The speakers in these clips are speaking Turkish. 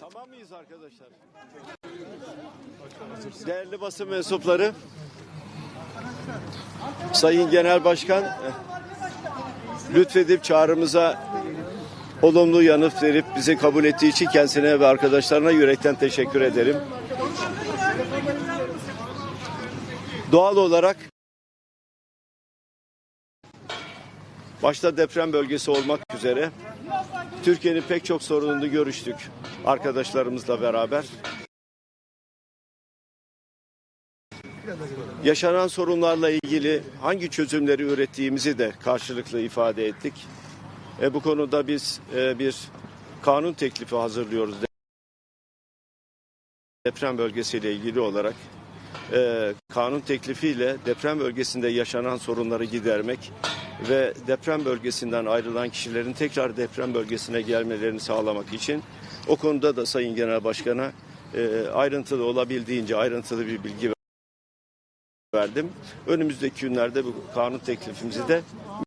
Tamam mıyız arkadaşlar? Değerli basın mensupları, Sayın Genel Başkan lütfedip çağrımıza olumlu yanıt verip bizi kabul ettiği için kendisine ve arkadaşlarına yürekten teşekkür ederim. Doğal olarak başta deprem bölgesi olmak üzere Türkiye'nin pek çok sorununu görüştük arkadaşlarımızla beraber. Yaşanan sorunlarla ilgili hangi çözümleri ürettiğimizi de karşılıklı ifade ettik. E, bu konuda biz e, bir kanun teklifi hazırlıyoruz deprem bölgesiyle ilgili olarak. E, kanun teklifiyle deprem bölgesinde yaşanan sorunları gidermek ve deprem bölgesinden ayrılan kişilerin tekrar deprem bölgesine gelmelerini sağlamak için o konuda da Sayın Genel Başkan'a e, ayrıntılı olabildiğince ayrıntılı bir bilgi verdim. Önümüzdeki günlerde bu kanun teklifimizi de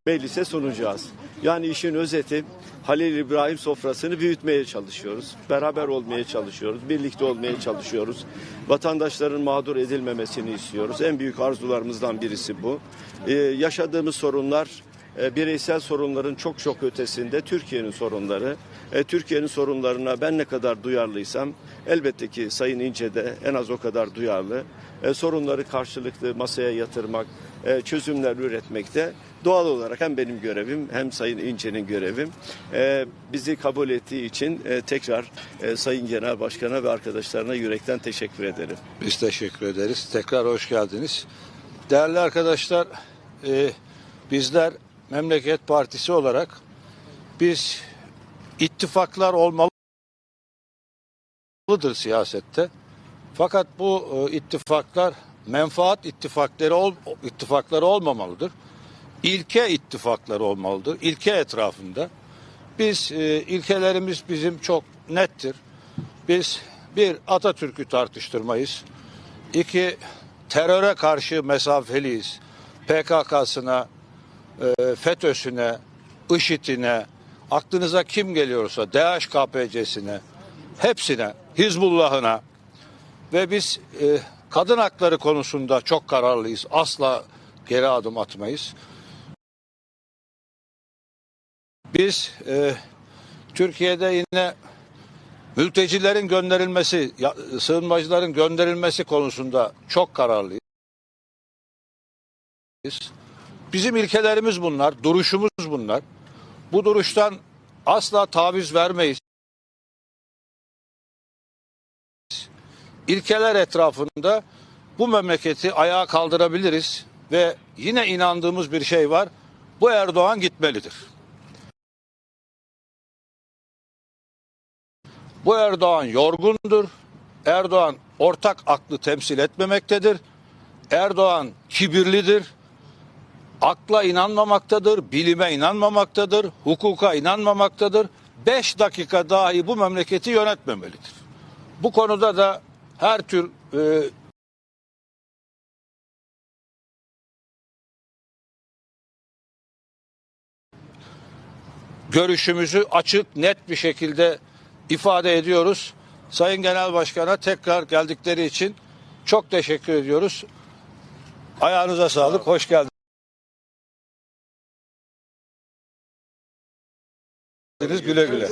meclise sunacağız. Yani işin özeti Halil İbrahim sofrasını büyütmeye çalışıyoruz. Beraber olmaya çalışıyoruz. Birlikte olmaya çalışıyoruz. Vatandaşların mağdur edilmemesini istiyoruz. En büyük arzularımızdan birisi bu. Ee, yaşadığımız sorunlar e, bireysel sorunların çok çok ötesinde Türkiye'nin sorunları. E, Türkiye'nin sorunlarına ben ne kadar duyarlıysam elbette ki Sayın İnce de en az o kadar duyarlı. E, sorunları karşılıklı masaya yatırmak, çözümler üretmekte doğal olarak hem benim görevim hem Sayın İnce'nin görevim. Bizi kabul ettiği için tekrar Sayın Genel Başkan'a ve arkadaşlarına yürekten teşekkür ederim. Biz teşekkür ederiz. Tekrar hoş geldiniz. Değerli arkadaşlar, bizler Memleket Partisi olarak biz ittifaklar olmalıdır siyasette. Fakat bu e, ittifaklar menfaat ittifakları ol, ittifakları olmamalıdır. İlke ittifakları olmalıdır. İlke etrafında. Biz e, ilkelerimiz bizim çok nettir. Biz bir Atatürk'ü tartıştırmayız. İki teröre karşı mesafeliyiz. PKK'sına, e, FETÖ'süne, IŞİD'ine, aklınıza kim geliyorsa DHKPC'sine, hepsine, Hizbullah'ına ve biz e, kadın hakları konusunda çok kararlıyız. Asla geri adım atmayız. Biz e, Türkiye'de yine mültecilerin gönderilmesi, ya- sığınmacıların gönderilmesi konusunda çok kararlıyız. Bizim ilkelerimiz bunlar, duruşumuz bunlar. Bu duruştan asla taviz vermeyiz. İlkeler etrafında bu memleketi ayağa kaldırabiliriz ve yine inandığımız bir şey var. Bu Erdoğan gitmelidir. Bu Erdoğan yorgundur. Erdoğan ortak aklı temsil etmemektedir. Erdoğan kibirlidir. Akla inanmamaktadır, bilime inanmamaktadır, hukuka inanmamaktadır. Beş dakika dahi bu memleketi yönetmemelidir. Bu konuda da her tür e, görüşümüzü açık, net bir şekilde ifade ediyoruz. Sayın Genel Başkan'a tekrar geldikleri için çok teşekkür ediyoruz. Ayağınıza sağlık, hoş geldiniz. Güle güle.